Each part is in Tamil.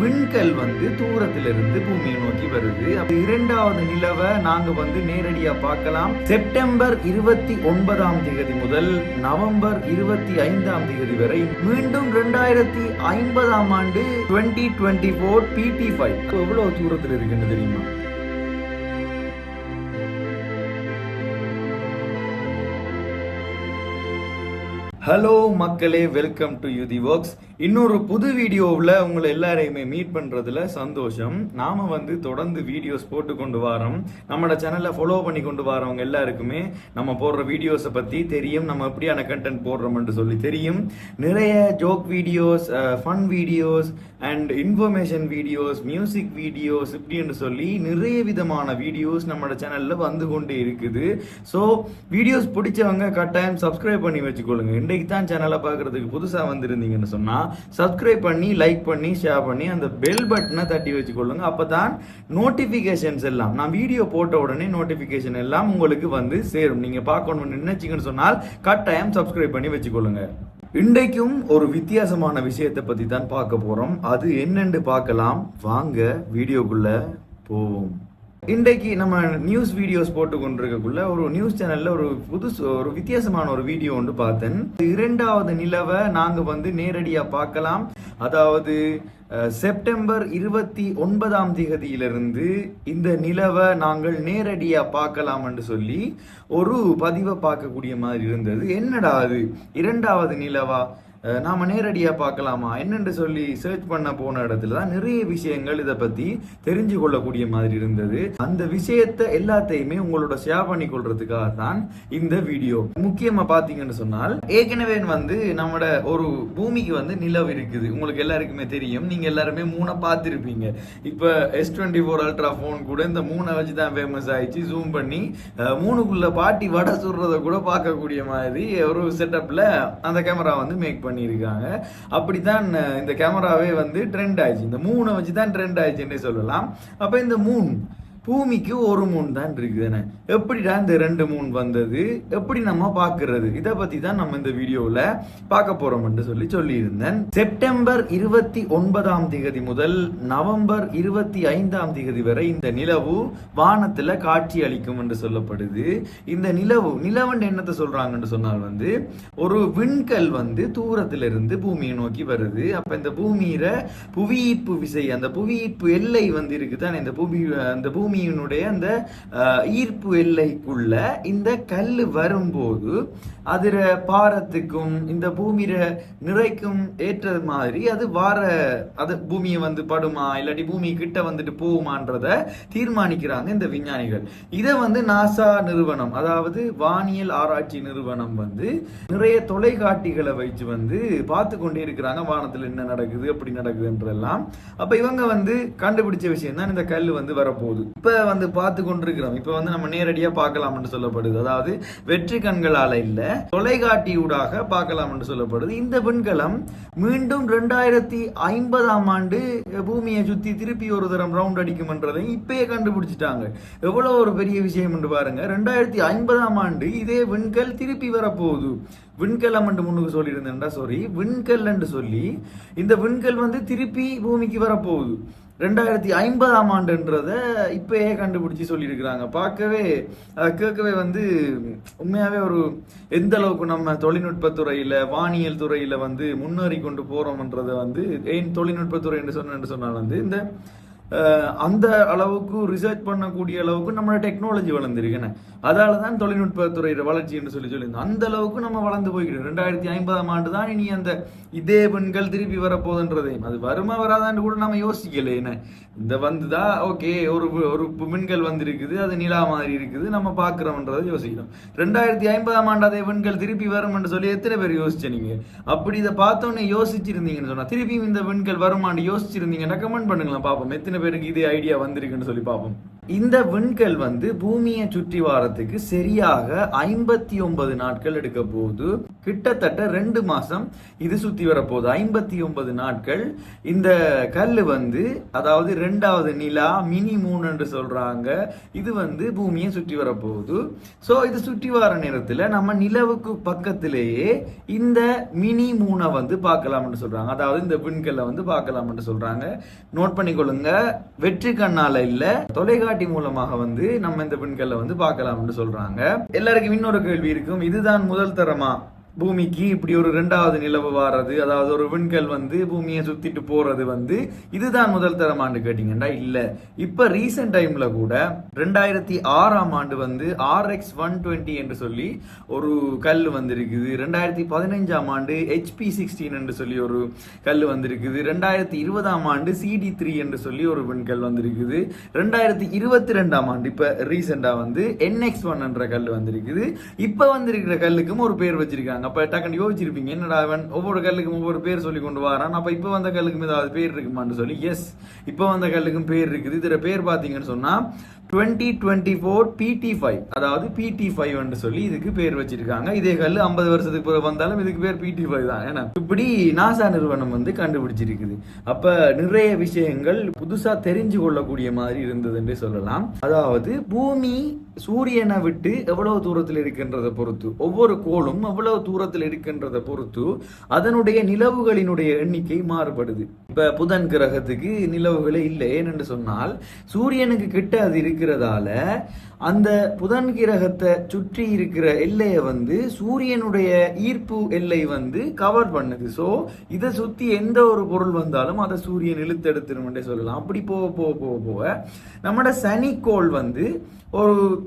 விண்கல் வந்து தூரத்திலிருந்து பூமியை நோக்கி வருது. அப்ப இரண்டாவது நிலவை நாங்க வந்து நேரடியா பார்க்கலாம். செப்டம்பர் இருபத்தி ஒன்பதாம் தேதி முதல் நவம்பர் இருபத்தி ஐந்தாம் தேதி வரை மீண்டும் ரெண்டாயிரத்தி ஐம்பதாம் ஆண்டு twenty twenty four PT five எவ்வளவு தூரத்தில் இருக்குன்னு தெரியுமா? ஹலோ மக்களே வெல்கம் டு யூதி ஒர்க்ஸ் இன்னொரு புது வீடியோவில் உங்களை எல்லாரையுமே மீட் பண்ணுறதுல சந்தோஷம். நாம் வந்து தொடர்ந்து வீடியோஸ் போட்டு கொண்டு வரோம். நம்மளோட சேனலை ஃபாலோ பண்ணி கொண்டு வரவங்க எல்லாருக்குமே நம்ம போடுற வீடியோஸை பற்றி தெரியும். நம்ம எப்படியான கண்டென்ட் போடுறோம்னு சொல்லி தெரியும். நிறைய joke videos fun videos and information videos music videos இப்படின்னு சொல்லி நிறைய விதமான வீடியோஸ் நம்மளோட சேனலில் வந்து கொண்டே இருக்குது. ஸோ வீடியோஸ் பிடிச்சவங்க கட்டாயம் சப்ஸ்கிரைப் பண்ணி வச்சுக்கொள்ளுங்க. இன்றைக்கு தான் சேனலை பார்க்குறதுக்கு புதுசாக வந்திருந்தீங்கன்னு சொன்னால் சப்ஸ்கிரைப் பண்ணி லைக் பண்ணி ஷேர் பண்ணி அந்த பெல் பட்டனை தட்டி வச்சுக்கொள்ளுங்க. அப்போ தான் நோட்டிஃபிகேஷன்ஸ் எல்லாம் நான் வீடியோ போட்ட உடனே நோட்டிஃபிகேஷன் எல்லாம் உங்களுக்கு வந்து சேரும். நீங்கள் பார்க்கணும்னு நினைச்சிங்கன்னு சொன்னால் கட்டாயம் சப்ஸ்கிரைப் பண்ணி வச்சுக்கொள்ளுங்க. இன்றைக்கும் ஒரு வித்தியாசமான விஷயத்தை பற்றி தான் பார்க்க போகிறோம் அது என்னென்று பார்க்கலாம். வாங்க வீடியோக்குள்ளே போவோம். இன்றைக்கு நம்ம நியூஸ் வீடியோஸ் போட்டு கொண்டிருக்கக்குள்ள ஒரு நியூஸ் சேனல்ல ஒரு புதுசு ஒரு வித்தியாசமான ஒரு வீடியோ ஒன்று பார்த்தேன். இரண்டாவது நிலவை நாங்க வந்து நேரடியா பார்க்கலாம். அதாவது செப்டம்பர் இருபத்தி ஒன்பதாம் தேதியிலிருந்து இந்த நிலவை நாங்கள் நேரடியாக பார்க்கலாம் என்று சொல்லி ஒரு பதிவை பார்க்கக்கூடிய மாதிரி இருந்தது. என்னடா அது? இரண்டாவது நிலவா? நாம நேரடியா பார்க்கலாமா? என்னன்னு சொல்லி சர்ச் பண்ண போன இடத்துல தான் நிறைய விஷயங்கள் இதை பத்தி தெரிஞ்சு கொள்ளக்கூடிய மாதிரி இருந்தது. அந்த விஷயத்தை எல்லாத்தையுமே உங்களோட ஷேர் பண்ணி கொள்றதுக்காக தான் இந்த வீடியோ முக்கியமா பார்த்தீங்கன்னு சொன்னால் ஏற்கனவே வந்து நம்மளோட ஒரு பூமிக்கு வந்து நிலவு இருக்குது. உங்களுக்கு எல்லாருக்குமே தெரியும். நீங்க எல்லாருமே மூணை பார்த்துருப்பீங்க. இப்ப S twenty four ultra phone கூட இந்த மூணை வச்சு தான் ஃபேமஸ் ஆயிடுச்சு. ஜூம் பண்ணி மூணுக்குள்ள பாட்டி வடை சுடுறத கூட பார்க்கக்கூடிய மாதிரி ஒரு செட்டப்ல அந்த கேமரா வந்து மேக் பண்ணியிருக்காங்க. அப்படி தான் இந்த கேமராவே வந்து ட்ரெண்ட் ஆயிடுச்சு. இந்த மூணை வச்சு தான் ட்ரெண்ட் ஆயிடுச்சுன்னே சொல்லலாம். அப்ப இந்த மூன் பூமிக்கு ஒரு மூணு தான் இருக்குதுன்னு. எப்படிடா இந்த ரெண்டு மூன் வந்தது? எப்படி நம்ம பார்க்கறது? இதை பத்தி தான் நம்ம இந்த வீடியோவில் பார்க்க போறோம் என்று சொல்லி சொல்லியிருந்தேன். செப்டம்பர் இருபத்தி ஒன்பதாம் தேதி முதல் நவம்பர் இருபத்தி ஐந்தாம் தேதி வரை இந்த நிலவு வானத்தில் காட்சி அளிக்கும் என்று சொல்லப்படுது. இந்த நிலவு நிலவன் என்னத்தை சொல்றாங்கன்னு சொன்னால் வந்து ஒரு விண்கல் வந்து தூரத்திலிருந்து பூமியை நோக்கி வருது. அப்போ இந்த பூமியில புவியீர்ப்பு விசை அந்த புவியீர்ப்பு எல்லை வந்து இருக்குதான்? இந்த பூமி அந்த பூமி பூமியினுடைய அந்த ஈர்ப்பு எல்லைக்குள்ள இந்த கல் வரும்போது அதிர பாரத்துக்கும் இந்த பூமியில நிறைக்கும் ஏற்றது மாதிரி அது வார அது பூமியை வந்து படுமா இல்லாட்டி பூமி கிட்ட வந்துட்டு போகுமான்றத தீர்மானிக்கிறாங்க இந்த விஞ்ஞானிகள். இதை வந்து நாசா நிறுவனம் அதாவது வானியல் ஆராய்ச்சி நிறுவனம் வந்து நிறைய தொலைக்காட்டிகளை வச்சு வந்து பார்த்து கொண்டே இருக்கிறாங்க. வானத்தில் என்ன நடக்குது எப்படி நடக்குதுன்றெல்லாம். அப்ப இவங்க வந்து கண்டுபிடிச்ச விஷயம் தான் இந்த கல் வந்து வரப்போகுது. இப்போ வந்து பார்த்து கொண்டிருக்கிறோம். இப்போ வந்து நம்ம நேரடியாக பார்க்கலாம் என்று சொல்லப்படுது. அதாவது வெற்றி கண்களால் இல்லை தொலைக்காட்டி பார்க்கலாம் என்று சொல்லப்படுது. இந்த விண்கலம் மீண்டும் ரெண்டாயிரத்தி ஐம்பதாம் ஆண்டு பூமியை சுற்றி திருப்பி ஒரு தரம் ரவுண்ட் அடிக்கும்ன்றதை இப்பயே கண்டுபிடிச்சிட்டாங்க. எவ்வளோ ஒரு பெரிய விஷயம் என்று பாருங்க. ரெண்டாயிரத்தி ஐம்பதாம் ஆண்டு இதே விண்கல் திருப்பி வரப்போகுது. விண்கலம் என்று முன்னுக்கு சொல்லியிருந்தேன்டா சாரி விண்கல் என்று சொல்லி இந்த விண்கல் வந்து திருப்பி பூமிக்கு வரப்போகுது. ரெண்டாயிரத்தி ஐம்பதாம் ஆண்டுன்றத இப்பயே கண்டுபிடிச்சி சொல்லியிருக்கிறாங்க. பார்க்கவே அதை கேட்கவே வந்து உண்மையாகவே ஒரு எந்த அளவுக்கு நம்ம தொழில்நுட்பத்துறையில் வானியல் துறையில் வந்து முன்னேறி கொண்டு போகிறோம்ன்றதை வந்து ஏன் தொழில்நுட்பத்துறை என்று சொன்ன என்று சொன்னால் வந்து இந்த அந்த அளவுக்கு ரிசர்ச் பண்ணக்கூடிய அளவுக்கு நம்மளோட டெக்னாலஜி வளர்ந்துருக்குன்னு. அதால தான் தொழில்நுட்பத்துறை வளர்ச்சி என்று சொல்லி சொல்லியிருந்தோம். அந்த அளவுக்கு நம்ம வளர்ந்து போய்க்கிறோம் ரெண்டாயிரத்தி ஐம்பதாம் ஆண்டு தான் இனி அந்த இதே பெண்கள் திருப்பி வரப்போகுதுன்றதையும் அது வருமா வராதான்னு கூட நம்ம யோசிக்கல என்ன இந்த வந்துதா ஓகே ஒரு ஒரு பெண்கள் வந்திருக்குது அது நிலா மாதிரி இருக்குது நம்ம பார்க்குறோம்ன்றதை யோசிக்கிறோம். ரெண்டாயிரத்தி ஐம்பதாம் ஆண்டு அதே பெண்கள் திருப்பி வரும்னு சொல்லி எத்தனை பேர் யோசிச்ச நீங்க? அப்படி இதை பார்த்தோன்னே யோசிச்சிருந்தீங்கன்னு சொன்னா திருப்பியும் இந்த பெண்கள் வருமான்னு யோசிச்சிருந்தீங்கன்னா கமெண்ட் பண்ணுங்களேன் பார்ப்போம் எத்தனை பேருக்கு இதே ஐடியா வந்திருக்குன்னு சொல்லி பார்ப்போம் இந்த விண்கல் வந்து பூமியை சுற்றி வாரத்துக்கு சரியாக ஐம்பத்தி ஒன்பது நாட்கள் எடுக்க போகுது. கிட்டத்தட்ட ரெண்டு மாசம் இது சுத்தி வரப்போகுது. ஐம்பத்தி ஒன்பது நாட்கள் இந்த கல் வந்து அதாவது ரெண்டாவது நிலா மினி மூன் என்று சொல்றாங்க இது வந்து பூமியை சுற்றி வரப்போகுது. ஸோ இது சுற்றி வர நேரத்தில் நம்ம நிலவுக்கு பக்கத்திலேயே இந்த மினி மூனை வந்து பார்க்கலாம்னு சொல்றாங்க. அதாவது இந்த விண்கல்லை வந்து பார்க்கலாம்னு சொல்றாங்க. நோட் பண்ணிக்கொள்ளுங்க. வெற்றி கண்ணால தொலைக்காட்சி தொலைக்காட்டி மூலமாக வந்து நம்ம இந்த பெண்களை வந்து பார்க்கலாம்னு சொல்றாங்க. எல்லாருக்கும் இன்னொரு கேள்வி இருக்கும். இதுதான் முதல் தரமா? பூமிக்கு இப்படி ஒரு ரெண்டாவது நிலவு வாரது அதாவது ஒரு விண்கல் வந்து பூமியை சுத்திட்டு போறது வந்து இதுதான் முதல் தரமாண்டு கேட்டீங்கன்னா இல்ல. இப்ப ரீசெண்ட் டைம்ல கூட ரெண்டாயிரத்தி ஆறாம் ஆண்டு வந்து ஆர்எக்ஸ் ஒன் டுவெண்ட்டி என்று சொல்லி ஒரு கல் வந்திருக்குது. ரெண்டாயிரத்தி பதினைஞ்சாம் ஆண்டு ஹெச்பி சிக்ஸ்டீன் என்று சொல்லி ஒரு கல் வந்திருக்குது. ரெண்டாயிரத்தி இருபதாம் ஆண்டு சிடி த்ரீ என்று சொல்லி ஒரு விண்கல் வந்திருக்குது. ரெண்டாயிரத்தி இருபத்தி ரெண்டாம் ஆண்டு இப்ப ரீசெண்டா வந்து என்எக்ஸ் ஒன் என்ற கல் வந்திருக்குது. இப்ப வந்திருக்கிற கல்லுக்கும் ஒரு பேர் வச்சிருக்காங்க. அப்போ டக்குன்னு யோசிச்சிருப்பீங்க என்னடா அவன் ஒவ்வொரு கல்லுக்கும் ஒவ்வொரு பேர் சொல்லி கொண்டு வரான். அப்போ இப்போ வந்த கல்லுக்கும் ஏதாவது பேர் இருக்குமான்னு சொல்லி எஸ் இப்போ வந்த கல்லுக்கும் பேர் இருக்குது. இதில் பேர் பார்த்தீங்கன்னு சொன்னால் twenty twenty four PT five அதாவது பிடி ஃபைவ் சொல்லி இதுக்கு பேர் வச்சிருக்காங்க. இதே கல் ஐம்பது வருஷத்துக்கு பிறகு வந்தாலும் இதுக்கு பேர் பிடி ஃபைவ் தான். ஏன்னா இப்படி நாசா நிறுவனம் வந்து கண்டுபிடிச்சிருக்குது. அப்ப நிறைய விஷயங்கள் புதுசா தெரிஞ்சு கொள்ளக்கூடிய மாதிரி இருந்தது என்று சொல்லலாம். அதாவது பூமி சூரியனை விட்டு எவ்வளவு தூரத்தில் இருக்கின்றதை பொறுத்து ஒவ்வொரு கோளும் எவ்வளவு தூரத்தில் இருக்கின்றதை பொறுத்து அதனுடைய நிலவுகளினுடைய எண்ணிக்கை மாறுபடுது. இப்ப புதன் கிரகத்துக்கு நிலவுகளே இல்லை ஏனென்று சொன்னால் சூரியனுக்கு கிட்ட அது இருக்கிறதால அந்த புதன் கிரகத்தை சுற்றி இருக்கிற எல்லையை வந்து சூரியனுடைய ஈர்ப்பு எல்லை வந்து கவர் பண்ணுது. ஸோ இதை சுற்றி எந்த ஒரு பொருள் வந்தாலும் அதை சூரியன் இழுத்தெடுத்துருமென்றே சொல்லலாம். அப்படி போக போக போக போக நம்மட சனிக்கோள் வந்து ஒரு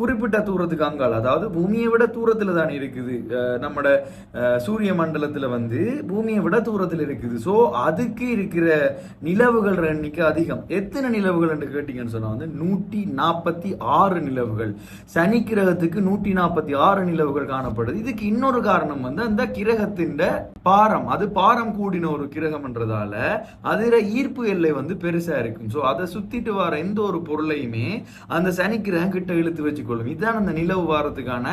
குறிப்பிட்ட தூரத்துக்கு அங்கால் அதாவது பூமியை விட தூரத்தில் தான் இருக்குது. நம்மளோட நம்மட சூரிய மண்டலத்தில் வந்து பூமியை விட தூரத்தில் இருக்குது. ஸோ அதுக்கு இருக்கிற நிலவுகள் எண்ணிக்கை அதிகம். எத்தனை நிலவுகள் என்று கேட்டிங்கன்னு சொன்னால் வந்து நூற்றி நாற்பத்தி ஆறு நிலவுகள். சனி கிரகத்துக்கு நூற்றி நாற்பத்தி ஆறு நிலவுகள் காணப்படுது. இதுக்கு இன்னொரு காரணம் வந்து அந்த கிரகத்தின் பாரம். அது பாரம் கூடின ஒரு கிரகம்ன்றதால அதில் ஈர்ப்பு எல்லை வந்து பெருசாக இருக்கும். ஸோ அதை சுற்றிட்டு வர எந்த ஒரு பொருளையுமே அந்த சனி கிரகம் கிட்ட இழுத்து கொள்ளும். இதுதான் அந்த நிலவு வாரத்துக்கான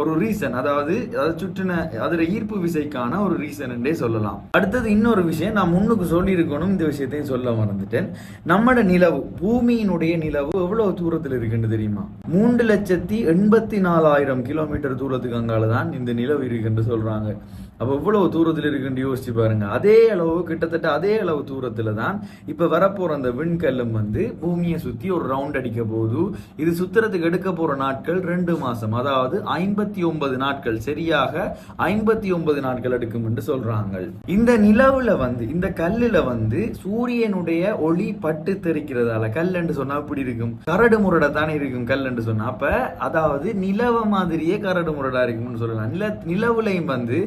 ஒரு ரீசன் அதாவது அதை சுற்றின அதில் ஈர்ப்பு விசைக்கான ஒரு ரீசன் என்றே சொல்லலாம். அடுத்தது இன்னொரு விஷயம் நான் முன்னுக்கு சொல்லியிருக்கணும் இந்த விஷயத்தையும் சொல்ல மறந்துட்டேன். நம்மட நிலவு பூமியினுடைய நிலவு எவ்வளவு தூரத்தில் இருக்குன்னு தெரியுமா? மூன்று லட்சத்தி எண்பத்தி நாலாயிரம் கிலோமீட்டர் தூரத்துக்கு அங்கால தான் இந்த நிலவு இருக்குன்னு சொல்றாங்க. அப்போ இவ்வளவு தூரத்தில் இருக்குன்னு யோசிச்சு பாருங்க. அதே அளவு கிட்டத்தட்ட அதே அளவு தூரத்துல தான் இப்போ வரப்போற அந்த விண்கல்லும் வந்து பூமியை சுத்தி ஒரு ரவுண்ட் அடிக்க போகுது. இது சுத்துறதுக்கு எடுக்க போற நாட்கள் ரெண்டு மாசம். அதாவது ஐம்பத்தி ஒன்பது நாட்கள். சரியாக ஐம்பத்தி ஒன்பது நாட்கள் எடுக்கும் என்று சொல்றாங்க. இந்த நிலவுல வந்து இந்த கல்லுல வந்து சூரியனுடைய ஒளி பட்டு தெரிக்கிறதால கல் என்று சொன்னா இப்படி இருக்கும். கரடு முரடை தானே இருக்கும் கல் என்று சொன்னா. அப்ப அதாவது நிலவ மாதிரியே கரடு முரடா இருக்கும்னு சொல்லலாம். நில நிலவுலையும் வந்து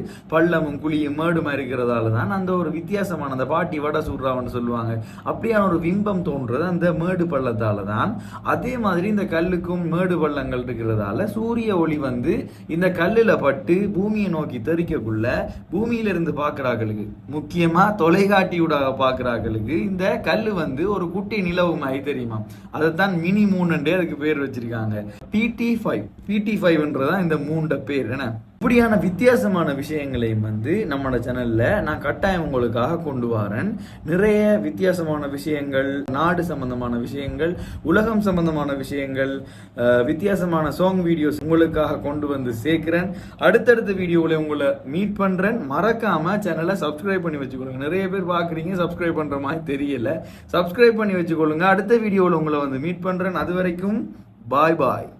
பள்ளமும் குழியும் மேடுமா இருக்கிறதால தான் அந்த ஒரு வித்தியாசமான அந்த பாட்டி வட சூடுறாவன்னு சொல்லுவாங்க. அப்படியான ஒரு பிம்பம் தோன்றது அந்த மேடு பள்ளத்தால தான் அதே மாதிரி இந்த கல்லுக்கும் மேடு பள்ளங்கள் இருக்கிறதால சூரிய ஒளி வந்து இந்த கல்லில் பட்டு பூமியை நோக்கி தெறிக்கக்குள்ள பூமியில இருந்து முக்கியமாக முக்கியமா தொலைக்காட்டியூடாக பாக்குறாங்களுக்கு இந்த கல் வந்து ஒரு குட்டி நிலவு மாதிரி தெரியுமா? அதைத்தான் மினி மூணுன்றே அதுக்கு பேர் வச்சிருக்காங்க. பிடி ஃபைவ் பிடி ஃபைவ்ன்றதான் இந்த மூண்ட பேர் என்ன? இப்படியான வித்தியாசமான விஷயங்களையும் வந்து நம்மளோட சேனல்ல நான் கட்டாயம் உங்களுக்காக கொண்டு வரேன். நிறைய வித்தியாசமான விஷயங்கள் நாடு சம்பந்தமான விஷயங்கள் உலகம் சம்பந்தமான விஷயங்கள் வித்தியாசமான சாங் வீடியோஸ் உங்களுக்காக கொண்டு வந்து சேர்க்கிறேன். அடுத்தடுத்த வீடியோவில் உங்களை மீட் பண்றேன். மறக்காம சேனலை சப்ஸ்கிரைப் பண்ணி வச்சுக்கொள்ளுங்க நிறைய பேர் பார்க்குறீங்க சப்ஸ்கிரைப் பண்ற மாதிரி தெரியல. சப்ஸ்கிரைப் பண்ணி வச்சுக்கொள்ளுங்க. அடுத்த வீடியோவில் உங்களை வந்து மீட் பண்றேன். அது வரைக்கும் பாய் பாய்